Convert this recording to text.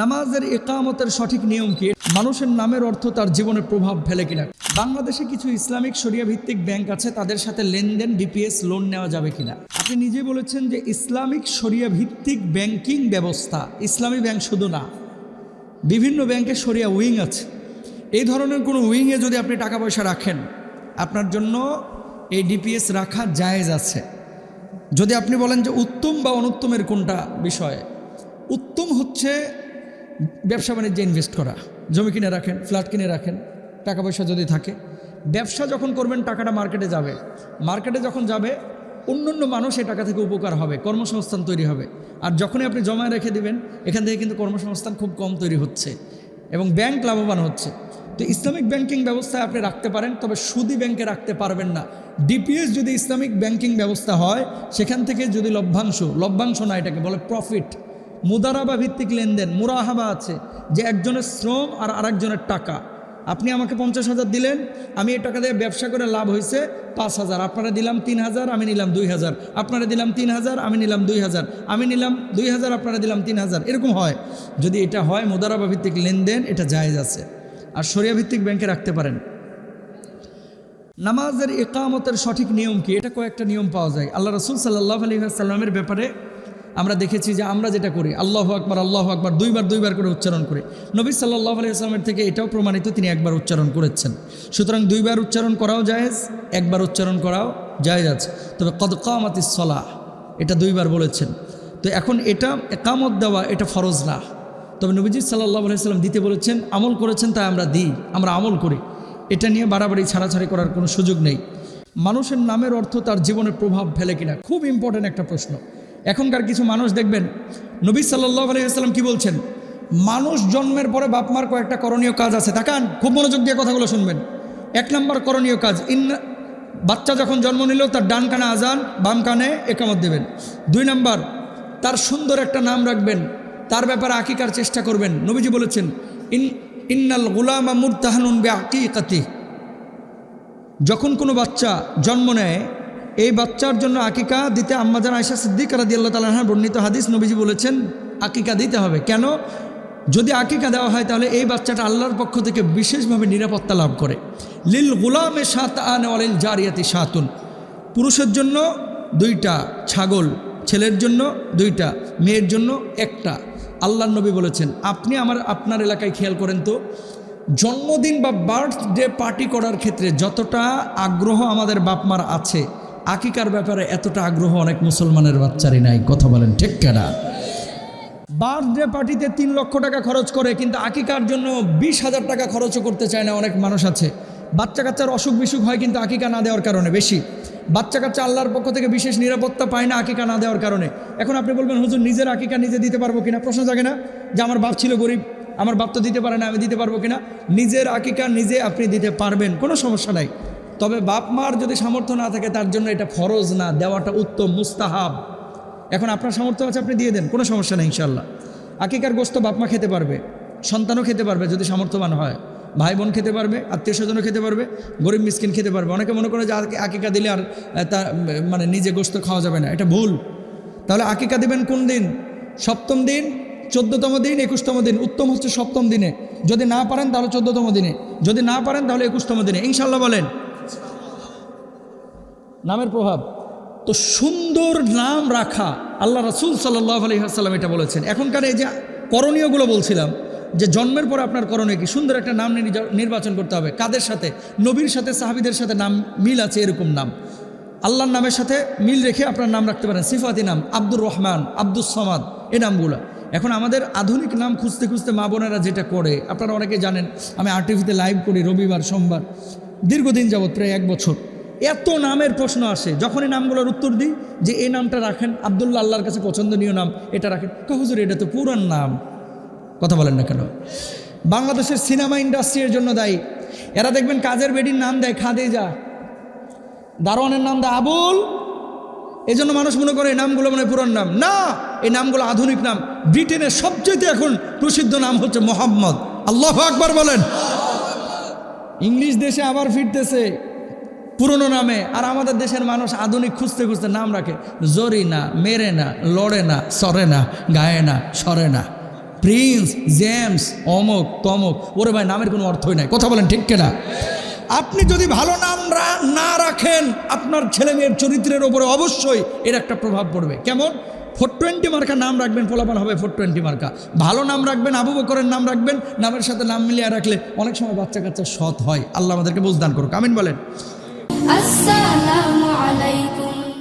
নামাজের একামতের সঠিক নিয়ম কি? মানুষের নামের অর্থ তার জীবনে প্রভাব ফেলে কিনা? বাংলাদেশে কিছু ইসলামিক শরিয়া ভিত্তিক ব্যাংক আছে, তাদের সাথে লেনদেন, ডিপিএস, লোন নেওয়া যাবে কিনা? আপনি নিজে বলেছেন যে ইসলামিক শরিয়া ভিত্তিক ব্যাংকিং ব্যবস্থা ইসলামী ব্যাংক শুধু না, বিভিন্ন ব্যাংকে সরিয়া উইং আছে। এই ধরনের কোনো উইংয়ে যদি আপনি টাকা পয়সা রাখেন, আপনার জন্য এই ডিপিএস রাখা জায়েজ আছে। যদি আপনি বলেন যে উত্তম বা অনুত্তমের কোনটা বিষয়, উত্তম হচ্ছে ব্যবসা বাণিজ্যে ইনভেস্ট করা। জমি কিনে রাখেন ফ্ল্যাট কিনে রাখেন, টাকা পয়সা যদি থাকে। ব্যবসা যখন করবেন, টাকাটা মার্কেটে যাবে। মার্কেটে যখন যাবে অন্য অন্য মানুষ এই টাকা থেকে উপকার হবে, কর্মসংস্থান তৈরি হবে। আর যখনই আপনি জমায় রেখে দিবেন, এখান থেকে কিন্তু কর্মসংস্থান খুব কম তৈরি হচ্ছে এবং ব্যাংক লাভবান হচ্ছে। তো ইসলামিক ব্যাংকিং ব্যবস্থায় আপনি রাখতে পারেন, তবে সুদি ব্যাংকে রাখতে পারবেন না। ডিপিএস যদি ইসলামিক ব্যাংকিং ব্যবস্থা হয়, সেখান থেকে যদি লভ্যাংশ লভ্যাংশ না এটাকে বলে প্রফিট মুদারাবা ভিত্তিক লেনদেন, মুরাহাবা আছে যে একজনের শ্রম আর আরেকজনের টাকা। আপনি আমাকে পঞ্চাশ হাজার দিলেন, আমি এই টাকা দিয়ে ব্যবসা করে লাভ হয়েছে পাঁচ হাজার। আপনারা দিলাম তিন হাজার, আমি নিলাম দুই হাজার। আপনারা দিলাম তিন হাজার, আমি নিলাম দুই হাজার। আমি নিলাম দুই হাজার, আপনারা দিলাম তিন হাজার। এরকম হয়। যদি এটা হয় মুদারাবা ভিত্তিক লেনদেন, এটা জায়েজ আছে। আর সরিয়া ভিত্তিক ব্যাংকে রাখতে পারেন। নামাজের একামতের সঠিক নিয়ম কি? এটা কয়েকটা নিয়ম পাওয়া যায়। আল্লাহ রসুল সাল্লাহ আলী সাল্লামের ব্যাপারে আমরা দেখেছি যে আমরা যেটা করি, আল্লাহ আকবার আল্লাহ আকবার, দুইবার দুইবার করে উচ্চারণ করি। নবী সাল্লাহ আসলামের থেকে এটাও প্রমাণিত তিনি একবার উচ্চারণ করেছেন। সুতরাং দুইবার উচ্চারণ করাও জায়েজ, একবার উচ্চারণ করাও জায়েজ আছে। তবে কদ কামাতি সলাহ, এটা দুইবার বলেছেন। তো এখন এটা একামত দেওয়া, এটা ফরজ না। তবে নবীজি সাল্লাহ আলাইসাল্লাম দিতে বলেছেন, আমল করেছেন তাই আমরা দিই, আমরা আমল করি। এটা নিয়ে বাড়াবাড়ি, ছাড়াছাড়ি করার কোনো সুযোগ নেই। মানুষের নামের অর্থ তার জীবনে প্রভাব ফেলে কিনা, খুব ইম্পর্ট্যান্ট একটা প্রশ্ন। এখনকার কিছু মানুষ দেখবেন, নবী সাল্লাহ আলাইসাল্লাম কি বলছেন? মানুষ জন্মের পরে বাপ মার কয়েকটা করণীয় কাজ আছে। তাকান, খুব মনোযোগ দিয়ে কথাগুলো শুনবেন। এক নম্বর করণীয় কাজ, ইন বাচ্চা যখন জন্ম নিল, তার ডান কানে আজান, বাম কানে একামত দেবেন। দুই নম্বর, তার সুন্দর একটা নাম রাখবেন। তার ব্যাপারে আকিকার চেষ্টা করবেন। নবীজি বলেছেন, ইন ইন্নাল গুলামা মুরতাহানুন বে আকিকাতি যখন কোনো বাচ্চা জন্ম নেয় এই বাচ্চার জন্য আকিকা দিতে আম্মাজান আয়সা সিদ্দিক রাদি আল্লাহ তালাহার বর্ণিত হাদিস নবীজি বলেছেন, আকিকা দিতে হবে। কেন? যদি আকিকা দেওয়া হয় তাহলে এই বাচ্চাটা আল্লাহর পক্ষ থেকে বিশেষভাবে নিরাপত্তা লাভ করে। লিল গুলামে সাত আন অলিল জারিয়াতি সাতুন পুরুষের জন্য দুইটা ছাগল, ছেলের জন্য দুইটা, মেয়ের জন্য একটা। আল্লাহ নবী বলেছেন, আপনি আমার, আপনার এলাকায় খেয়াল করেন তো, জন্মদিন বা বার্থডে পার্টি করার ক্ষেত্রে যতটা আগ্রহ আমাদের বাপমার আছে আকিকার ব্যাপারে এতটা আগ্রহ অনেক মুসলমানের বাচ্চারই নাই, কথা বলেন ঠিক কেনা? বার্থডে পার্টিতে তিন লক্ষ টাকা খরচ করে, কিন্তু আকিকার জন্য বিশ হাজার টাকা খরচও করতে চায় না অনেক মানুষ আছে। বাচ্চা কাচ্চার অসুখ বিসুখ হয় কিন্তু আকিকা না দেওয়ার কারণে বেশি। বাচ্চা কাচ্চা আল্লাহর পক্ষ থেকে বিশেষ নিরাপত্তা পায় না আকিকা না দেওয়ার কারণে। এখন আপনি বলবেন, হুজুর, নিজের আকিকা নিজে দিতে পারব কিনা? প্রশ্ন জাগে না যে, আমার বাপ ছিল গরিব, আমার বাপ তো দিতে পারে না, আমি দিতে পারব কিনা? নিজের আকিকা নিজে আপনি দিতে পারবেন, কোনো সমস্যা নাই। তবে বাপ মার যদি সামর্থ্য না থাকে, তার জন্য এটা ফরজ না, দেওয়াটা উত্তম, মুস্তাহাব। এখন আপনার সামর্থ্য আছে, আপনি দিয়ে দেন, কোনো সমস্যা নেই ইনশাল্লাহ আকিকার গোস্ত বাপমা খেতে পারবে, সন্তানও খেতে পারবে যদি সামর্থ্যবান হয়। ভাই বোন খেতে পারবে আত্মীয় স্বজনও খেতে পারবে, গরিব মিসকিন খেতে পারবে। অনেকে মনে করে যে আকি- আকিকা দিলে আর তা মানে নিজে গোস্ত খাওয়া যাবে না, এটা ভুল। তাহলে আকিকা দিবেন কোন দিন? সপ্তম দিন, চোদ্দতম দিন, একুশতম দিন, উত্তম হচ্ছে সপ্তম দিনে। যদি না পারেন তাহলে চোদ্দতম দিনে, যদি না পারেন তাহলে একুশতম দিনে। ইনশাল্লাহ বলেন। নামের প্রভাব। তো সুন্দর নাম রাখা, আল্লাহ রসুল সাল্লাহ আলহিহাসাল্লাম এটা বলেছেন। এখনকার এই যে করণীয়গুলো বলছিলাম, যে জন্মের পরে আপনার করণীয় কি? সুন্দর একটা নাম নির্বাচন করতে হবে। কাদের সাথে? নবীর সাথে, সাহাবিদের সাথে নাম, মিল আছে এরকম নাম। আল্লাহর নামের সাথে মিল রেখে আপনার নাম রাখতে পারেন। সিফাতি নাম, আব্দুর রহমান, আব্দুস সামাদ এ নামগুলো। এখন আমাদের আধুনিক নাম খুঁজতে খুঁজতে মা বোনেরা যেটা করে, আপনারা অনেকে জানেন, আমি আরটিভিতে লাইভ করি রবিবার, সোমবার। দীর্ঘদিন যাবৎ, প্রায় এক বছর। এত নামের প্রশ্ন আসে। যখনই নামগুলোর উত্তর দিই, যে এই নামটা রাখেন, আবদুল্লাহ আল্লাহর কাছে পছন্দনীয় নাম, এটা রাখেন। হুজুর, এটা তো পুরান নাম। কথা বলেন না কেন? বাংলাদেশের সিনেমা ইন্ডাস্ট্রির জন্য দায়ী। এরা দেখবেন কাজের বেডির নাম দেয় খাদে যা দারোয়ানের নাম দেয় আবুল। এই জন্য মানুষ মনে করে এই নামগুলো মানে পুরান নাম। না, এই নামগুলো আধুনিক নাম। ব্রিটেনের সবচেয়ে এখন প্রসিদ্ধ নাম হচ্ছে মোহাম্মদ। আল্লাহ আকবার বলেন। ইংলিশ দেশে আবার ফিরতেছে। পুরনো নামে, আর আমাদের দেশের মানুষ আধুনিক খুঁজতে খুঁজতে নাম রাখে। জরি না, মেরে না, লড়ে না, সরে না, গায়ে না, সরে না। প্রিন্স, জেমস, অমক, তমক, ওরে ভাই, নামের কোনো অর্থই নাই। কথা বলেন ঠিক কেনা? আপনি যদি ভালো নাম না রাখেন, আপনার ছেলে মেয়ের চরিত্রের ওপরে অবশ্যই এর একটা প্রভাব পড়বে। কেমন? ফোর টোয়েন্টি মার্কা নাম রাখবেন, ফলাফল হবে ফোর টোয়েন্টি মার্কা। ভালো নাম রাখবেন, আবু বকরের নাম রাখবেন, নামের সাথে নাম মিলিয়ে রাখলে অনেক সময় বাচ্চা কাচ্চা সৎ হয়। আল্লাহ আমাদেরকে বুঝদান করুক। আমিন বলেন। আসসালামু